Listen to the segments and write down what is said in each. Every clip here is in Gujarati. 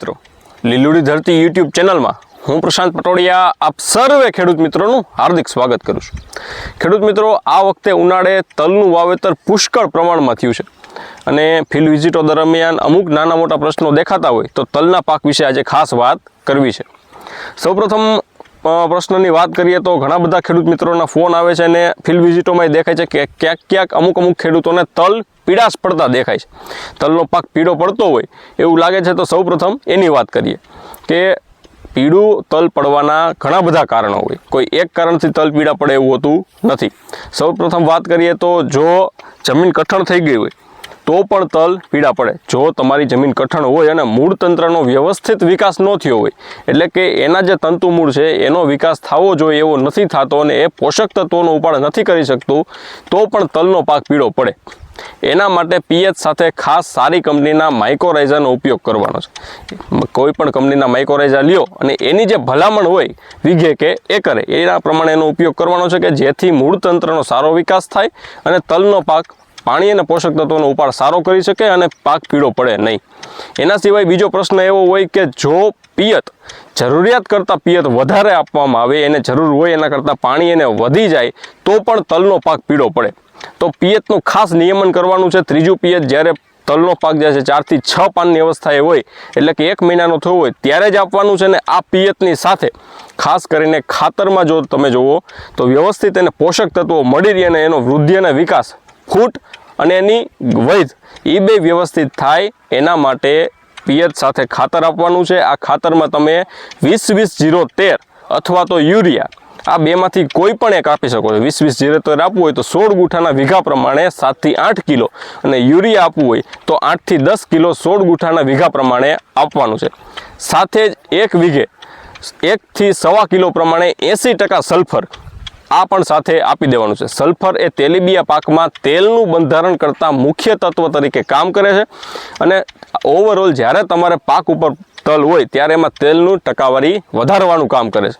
મિત્રો. લીલુડી ધરતી યુટ્યુબ ચેનલમાં હું પ્રશાંત પટોડિયા આપ સર્વે ખેડૂત મિત્રોનું હાર્દિક સ્વાગત કરું છું. ખેડૂત મિત્રો, આ વખતે ઉનાળે તલનું વાવેતર પુષ્કળ પ્રમાણમાં થયું છે. અને ફિલ્ડ વિઝિટો દરમિયાન અમુક નાના મોટા પ્રશ્નો દેખાતા હોય તો તલના પાક વિશે આજે ખાસ વાત કરવી છે. સૌપ્રથમ પ્રશ્નની વાત કરીએ તો ઘણા બધા ખેડૂત મિત્રોના ફોન આવે છે અને ફિલ્ડ વિઝિટોમાં દેખાય છે કે ક્યાંક ક્યાંક અમુક અમુક ખેડૂતોને તલ પીડાશ પડતા દેખાય છે. તલનો પાક પીળો પડતો હોય એવું લાગે છે. તો સૌપ્રથમ એની વાત કરીએ કે પીળું તલ પડવાના ઘણા બધા કારણો હોય. કોઈ એક કારણથી તલ પીડા પડે એવું હોતું નથી. સૌપ્રથમ વાત કરીએ તો જો જમીન કઠણ થઈ ગઈ હોય તો પણ તલ પીળા પડે. જો તમારી જમીન કઠણ હોય અને મૂળ તંત્રનો વ્યવસ્થિત વિકાસ ન થયો હોય, એટલે કે એના જે તંતુ મૂળ છે, એનો વિકાસ થવો જોઈએ એવો નથી થતો અને એ પોષક તત્વોનો ઉપાડ નથી કરી શકતું, તો પણ તલનો પાક પીળો પડે. એના માટે પીએચ સાથે ખાસ સારી કંપનીના માઇકોરાઇઝાનો ઉપયોગ કરવાનો છે. કોઈ પણ કંપનીના માઇકોરાઇઝા લ્યો અને એની જે ભલામણ હોય, વીઘે કે એકરે, એના પ્રમાણે એનો ઉપયોગ કરવાનો છે કે જેથી મૂળ તંત્રનો સારો વિકાસ થાય અને તલનો પાક પાણી અને પોષક તત્વોનો ઉપાડ સારો કરી શકે અને પાક પીળો પડે નહીં. એના સિવાય બીજો પ્રશ્ન એવો હોય કે જો પિયત જરૂરિયાત કરતાં પિયત વધારે આપવામાં આવે, એને જરૂર હોય એના કરતાં પાણી એને વધી જાય, તો પણ તલનો પાક પીળો પડે. તો પિયતનું ખાસ નિયમન કરવાનું છે. ત્રીજું પિયત જ્યારે તલનો પાક જે છે, ચારથી છ પાનની અવસ્થાએ હોય, એટલે કે એક મહિનાનો થયો હોય, ત્યારે જ આપવાનું છે ને આ પિયતની સાથે. ખાસ કરીને ખાતરમાં જો તમે જુઓ, તો વ્યવસ્થિત એને પોષક તત્વો મળી રહે અને એનો વૃદ્ધિ અને વિકાસ ફૂટ અને એની વૈધ એ બે વ્યવસ્થિત થાય એના માટે પિયત સાથે ખાતર આપવાનું છે. આ ખાતરમાં તમે વીસ વીસ જીરો તેર અથવા તો યુરિયા આ બેમાંથી કોઈ પણ એક આપી શકો છો. વીસ વીસ જીરો તેર આપવું હોય તો સોળ ગુઠાના વીઘા પ્રમાણે સાતથી આઠ કિલો અને યુરિયા આપવું હોય તો આઠથી દસ કિલો સોળ ગુઠાના વીઘા પ્રમાણે આપવાનું છે. સાથે જ એક વીઘે એકથી સવા કિલો પ્રમાણે એંસી ટકા સલ્ફર આ પણ સાથે આપી દેવાનું છે. સલ્ફર એ તેલીબિયા પાકમાં તેલનું બંધારણ કરતાં મુખ્ય તત્વ તરીકે કામ કરે છે અને ઓવરઓલ જ્યારે તમારે પાક ઉપર તલ હોય ત્યારે એમાં તેલનું ટકાવારી વધારવાનું કામ કરે છે.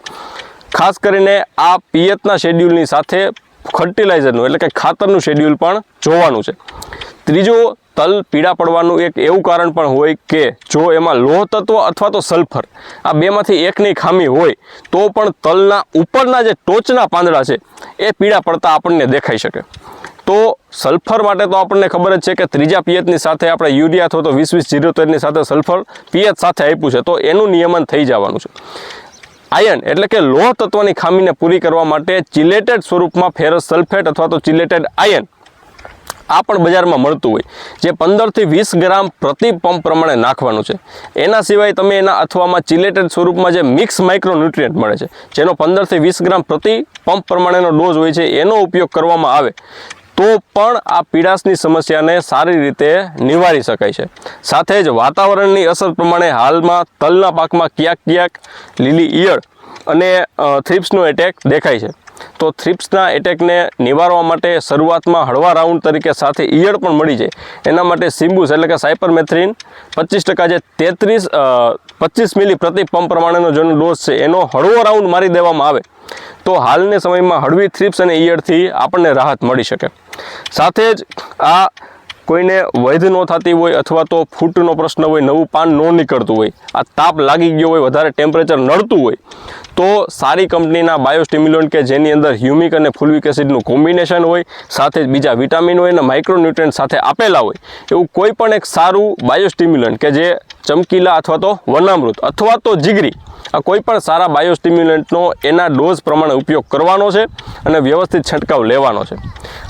ખાસ કરીને આ પિયતના શેડ્યુલની સાથે ફર્ટિલાઇઝરનું એટલે કે ખાતરનું શેડ્યુલ પણ જોવાનું છે. ત્રીજું, તલ પીળા પડવાનું એક એવું કારણ પણ હોય કે જો એમાં લોહ તત્વ અથવા તો સલ્ફર આ બેમાંથી એકની ખામી હોય, તો પણ તલના ઉપરના જે ટોચના પાંદડા છે, એ પીળા પડતા આપણને દેખાઈ શકે. તો સલ્ફર માટે તો આપણને ખબર જ છે કે ત્રીજા પિયતની સાથે આપણે યુરિયા અથવા તો વીસ વીસ જીરો તેરની સાથે સલ્ફર પિયત સાથે આપ્યું છે, તો એનું નિયમન થઈ જવાનું છે. આયન એટલે કે લોહ તત્વની ખામીને પૂરી કરવા માટે ચિલેટેડ સ્વરૂપમાં ફેરસ સલ્ફેટ અથવા તો ચિલેટેડ આયન આ પણ બજારમાં મળતું હોય, જે પંદરથી વીસ ગ્રામ પ્રતિ પંપ પ્રમાણે નાખવાનું છે. એના સિવાય તમે એના અથવામાં ચિલેટેડ સ્વરૂપમાં જે મિક્સ માઇક્રોન્યુટ્રિયન્ટ મળે છે, જેનો પંદરથી વીસ ગ્રામ પ્રતિ પંપ પ્રમાણેનો ડોઝ હોય છે, એનો ઉપયોગ કરવામાં આવે, તો પણ આ પીડાશની સમસ્યાને સારી રીતે નિવારી શકાય છે. સાથે જ વાતાવરણની અસર પ્રમાણે હાલમાં તલના પાકમાં ક્યાંક ક્યાંક લીલી ઈયળ અને થ્રિપ્સનો એટેક દેખાય છે. તો થ્રિપ્સના એટેકને નિવારવા માટે શરૂઆતમાં હળવા રાઉન્ડ તરીકે સાથે ઈયળ પણ મળી જાય. એના માટે સિમ્બુસ એટલે કે સાયપરમેથ્રિન પચીસ ટકા જે તેત્રીસ પચીસ મિલી પ્રતિ પંપ પ્રમાણેનો જેનો ડોઝ છે, એનો હળવો રાઉન્ડ મારી દેવામાં આવે. તો હાલના સમયમાં હળવી થ્રિપ્સ અને ઈયળથી આપણને રાહત મળી શકે. સાથે જ આ કોઈને વૈધ ન થતી હોય અથવા તો ફૂટનો પ્રશ્ન હોય, નવું પાન ન નીકળતું હોય, આ તાપ લાગી ગયો હોય, વધારે ટેમ્પરેચર નડતું હોય, તો સારી કંપનીના બાયોસ્ટિમ્યુલન્ટ કે જેની અંદર હ્યુમિક અને ફુલવિક એસિડનું કોમ્બિનેશન હોય, સાથે જ બીજા વિટામિન હોય અને માઇક્રોન્યુટ્રન્ટ સાથે આપેલા હોય, એવું કોઈ પણ એક સારું બાયોસ્ટિમ્યુલન્ટ કે જે ચમકીલા અથવા તો વનામૃત અથવા તો જીગરી, આ કોઈ પણ સારા બાયોસ્ટિમ્યુલન્ટનો એના ડોઝ પ્રમાણે ઉપયોગ કરવાનો છે અને વ્યવસ્થિત છંટકાવ લેવાનો છે.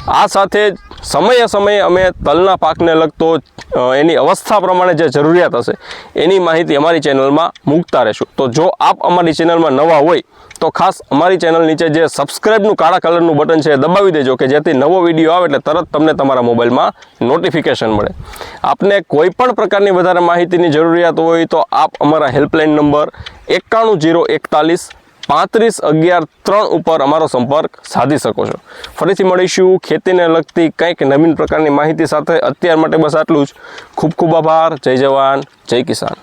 આ સાથે જ સમયે સમયે અમે તલના પાકને લગતો એની અવસ્થા પ્રમાણે જે જરૂરિયાત હશે, એની માહિતી અમારી ચેનલમાં મૂકતા રહેશું. તો જો આપ અમારી ચેનલમાં નવા હોય, તો ખાસ અમારી ચેનલ નીચે જે સબસ્ક્રાઇબનું કાળા કલરનું બટન છે એ દબાવી દેજો કે જેથી નવો વીડિયો આવે એટલે તરત તમને તમારા મોબાઈલમાં નોટિફિકેશન મળે. આપને કોઈ પણ પ્રકારની વધારે માહિતીની જરૂરિયાત હોય તો આપ અમારા હેલ્પલાઇન નંબર એકાણું જીરો એકતાલીસ પાંત્રીસ, અગિયાર, ત્રણ ઉપર અમારો સંપર્ક સાધી શકો છો. ફરીથી મળીશું. ખેતીને લગતી કંઈક નવીન પ્રકારની માહિતી સાથે. અત્યાર માટે બસ આટલું જ. ખૂબ ખૂબ આભાર. જય જવાન. જય કિસાન.